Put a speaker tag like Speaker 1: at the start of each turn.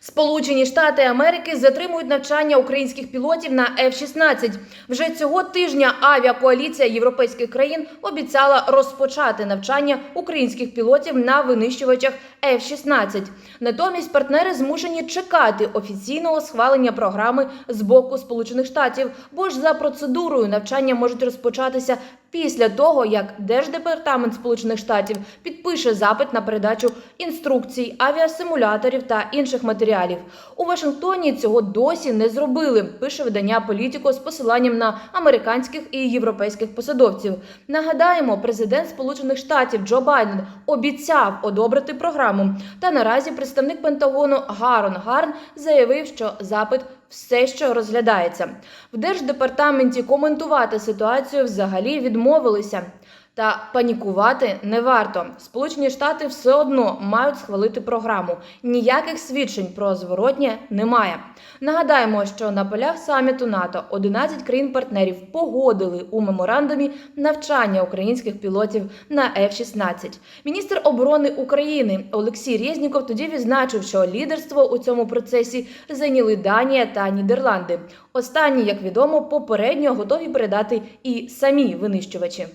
Speaker 1: Сполучені Штати Америки затримують навчання українських пілотів на F-16. Вже цього тижня авіакоаліція європейських країн обіцяла розпочати навчання українських пілотів на винищувачах F-16. Натомість партнери змушені чекати офіційного схвалення програми з боку Сполучених Штатів, бо ж за процедурою навчання можуть розпочатися після того, як Держдепартамент Сполучених Штатів підпише запит на передачу інструкцій, авіасимуляторів та інших матеріалів. У Вашингтоні цього досі не зробили. Пише видання Політіко з посиланням на американських і європейських посадовців. Нагадаємо, президент Сполучених Штатів Джо Байден обіцяв одобрити програму. Та наразі представник Пентагону Гарон Гарн заявив, що запит все що розглядається. В держдепартаменті коментувати ситуацію взагалі відмовилися. Та панікувати не варто. Сполучені Штати все одно мають схвалити програму. Ніяких свідчень про зворотнє немає. Нагадаємо, що на полях саміту НАТО 11 країн-партнерів погодили у меморандумі навчання українських пілотів на F-16. Міністр оборони України Олексій Резніков тоді відзначив, що лідерство у цьому процесі зайняли Данія та Нідерланди. Останні, як відомо, попередньо готові передати і самі винищувачі.